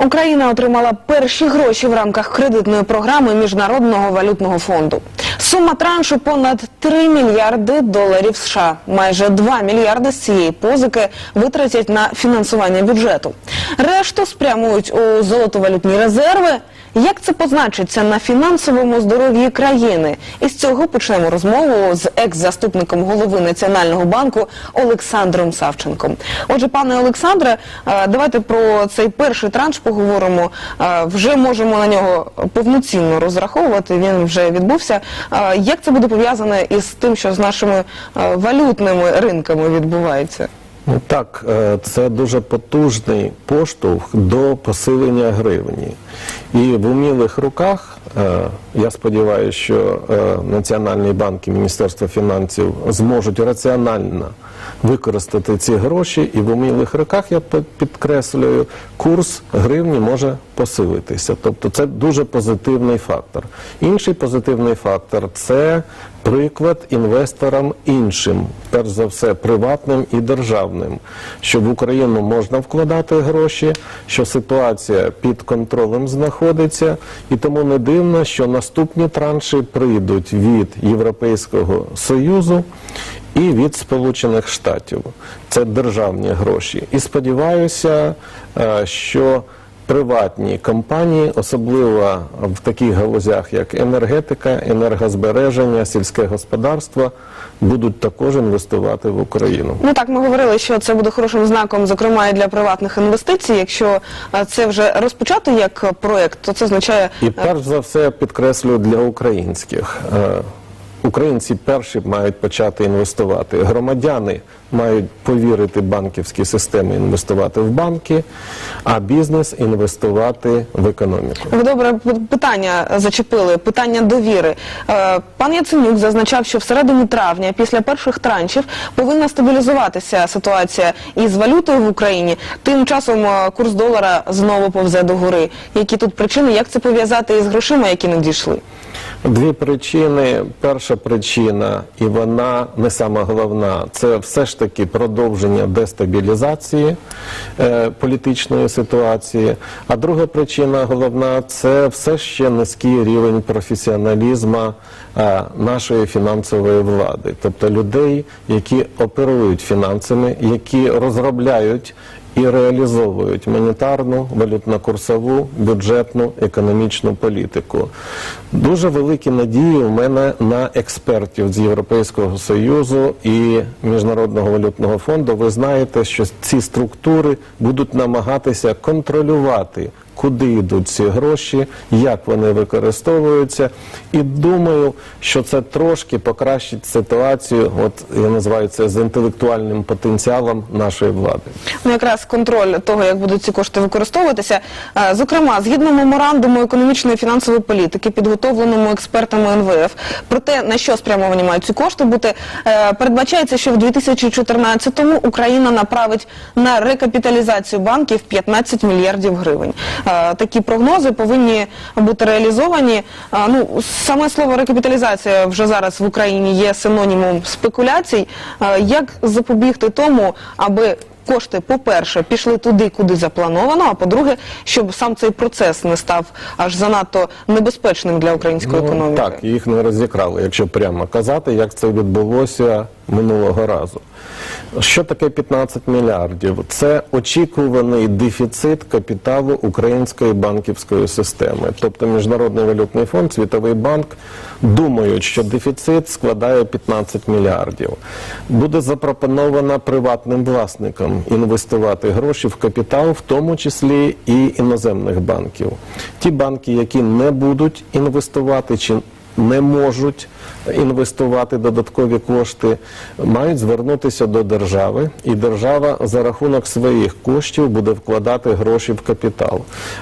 Україна отримала перші гроші в рамках кредитної програми Міжнародного валютного фонду. Сума траншу понад 3 мільярди доларів США. Майже 2 мільярди з цієї позики витратять на фінансування бюджету. Решту спрямують у золотовалютні резерви. Як це позначиться на фінансовому здоров'ї країни? І з цього почнемо розмову з екс-заступником голови Національного банку Олександром Савченком. Отже, пане Олександре, е, давайте про цей перший транш поговоримо. Е, Вже можемо на нього повноцінно розраховувати. Він вже відбувся. Е, Як це буде пов'язане із тим, що з нашими валютними ринками відбувається? Так, е, це дуже потужний поштовх до посилення гривні. І в умілих руках, я сподіваюся, що е, Національний банк і Міністерство фінансів зможуть раціонально використати ці гроші, і в умілих руках, я підкреслюю, курс гривні може посилитися. Тобто це дуже позитивний фактор. Інший позитивний фактор це приклад інвесторам іншим, перш за все приватним і державним, що в Україну можна вкладати гроші, що ситуація під контролем знаходиться, і тому не дивно, що наступні транші прийдуть від Європейського Союзу і від Сполучених Штатів. Це державні гроші. І сподіваюся, е, що приватні компанії, особливо в таких галузях, як енергетика, енергозбереження, сільське господарство, будуть також інвестувати в Україну. Ну так, ми говорили, що це буде хорошим знаком, зокрема і для приватних інвестицій. Якщо е, це вже розпочато як проект, то це означає І перш за все підкреслюю для українських. Українці перші мають почати інвестувати. Громадяни мають повірити банківській системі, інвестувати в банки, а бізнес інвестувати в економіку. Ви добре питання зачепили, питання довіри. Е, Пан Яценюк зазначав, що всередині травня, після перших траншів, повинна стабілізуватися ситуація із валютою в Україні. Тим часом е, курс долара знову повзе до гори. Які тут причини? Як це пов'язати із грошима, які надійшли? Дві причини. Перша причина, і вона не сама головна, це все ж таки продовження дестабілізації е, політичної ситуації. А друга причина головна це все ще низький рівень професіоналізму е, нашої фінансової влади, тобто людей, які оперують фінансами, які розробляють і реалізовують монетарну, валютно-курсову, бюджетну, економічну політику. Дуже великі надії у мене на експертів з Європейського Союзу і Міжнародного валютного фонду. Ви знаєте, що ці структури будуть намагатися контролювати. Куди йдуть ці гроші, як вони використовуються, і думаю, що це трошки покращить ситуацію. От я називаю це з інтелектуальним потенціалом нашої влади. Ну, якраз контроль того, як будуть ці кошти використовуватися. Зокрема, згідно меморандуму економічної і фінансової політики, підготовленому експертами НВФ, про те, на що спрямовані мають ці кошти бути, е, передбачається, що в 2014-му Україна направить на рекапіталізацію банків 15 мільярдів гривень. Е, Такі прогнози повинні бути реалізовані. Е, Ну, саме слово рекапіталізація вже зараз в Україні є синонімом спекуляцій. Е, Як запобігти тому, аби кошти, по-перше, пішли туди, куди заплановано, а по-друге, щоб сам цей процес не став аж занадто небезпечним для української економіки. Ну, Так, їх не розікрали, якщо прямо казати, як це відбулося минулого разу. Що таке 15 мільярдів? Це очікуваний дефіцит капіталу української банківської системи. Тобто Міжнародний валютний фонд, Світовий банк думають, що дефіцит складає 15 мільярдів. Буде запропоновано приватним власникам інвестувати гроші в капітал, в тому числі і іноземних банків. Ті банки, які не будуть інвестувати чи не можуть інвестувати додаткові кошти, мають звернутися до держави, і держава за рахунок своїх коштів буде вкладати гроші в капітал.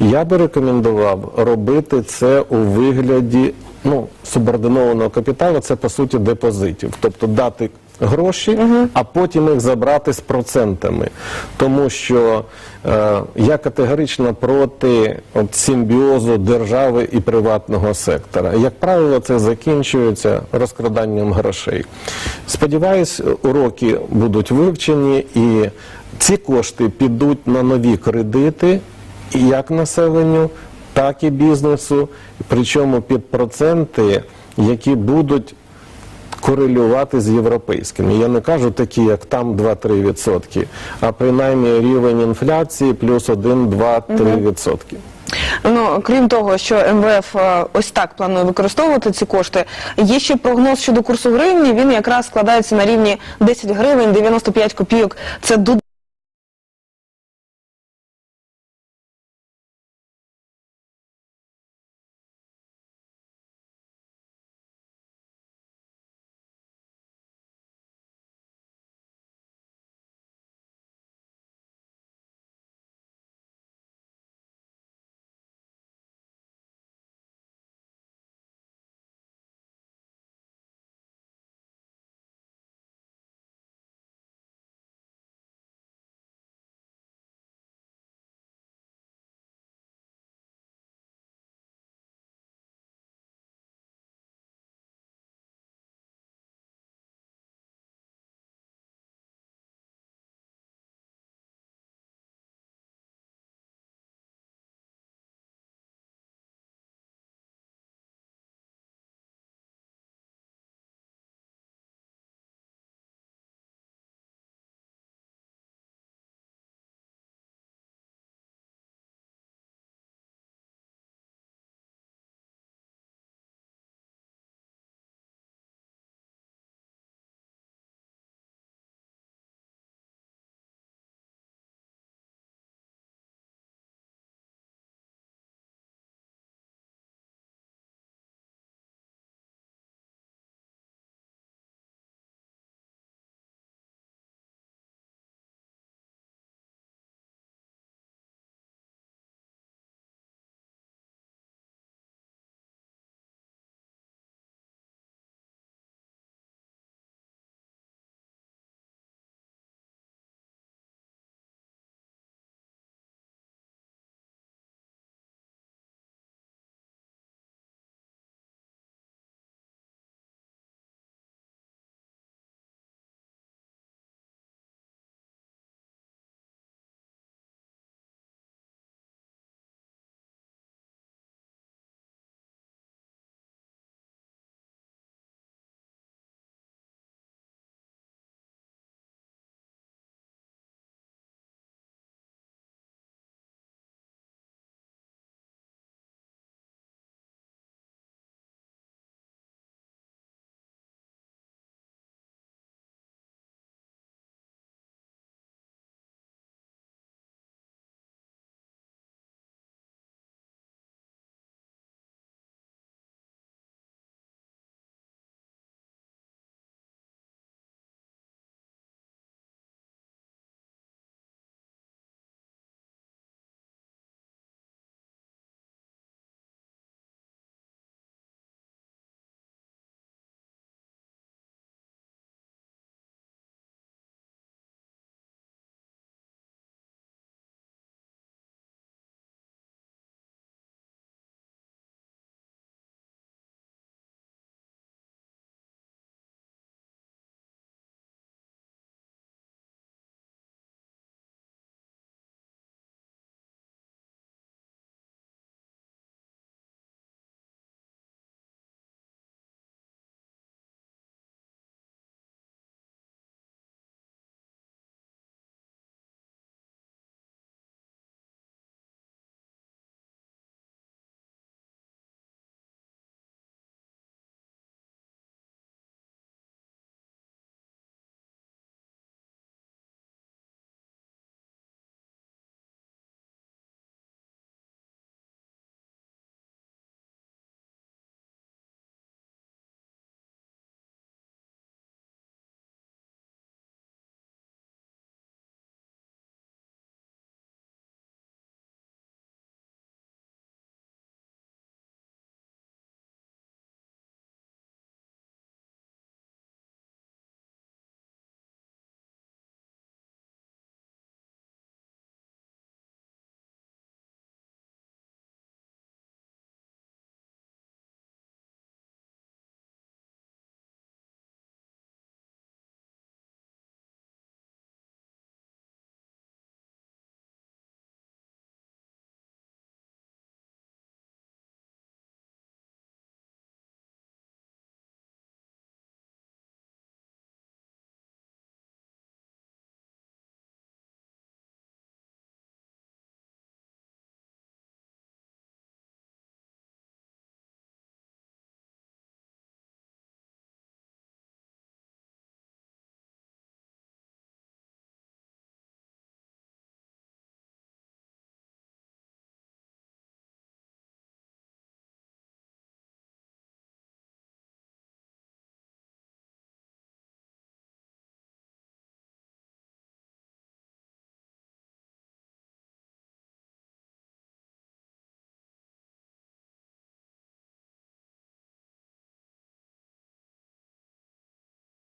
Я би рекомендував робити це у вигляді ну, субординованого капіталу, це по суті депозитів, тобто дати. Гроші, а потім їх забрати з процентами, тому що е, я категорично проти от, симбіозу держави і приватного сектора. Як правило, це закінчується розкраданням грошей. Сподіваюсь, уроки будуть вивчені і ці кошти підуть на нові кредити як населенню, так і бізнесу, причому під проценти, які будуть корелювати з європейськими. Я не кажу такі, як там 2-3 відсотки, а принаймні рівень інфляції плюс 1-2-3 відсотки. Ну, крім того, що МВФ е, ось так планує використовувати ці кошти, є ще прогноз щодо курсу гривні. Він якраз складається на рівні 10 гривень 95 копійок. Це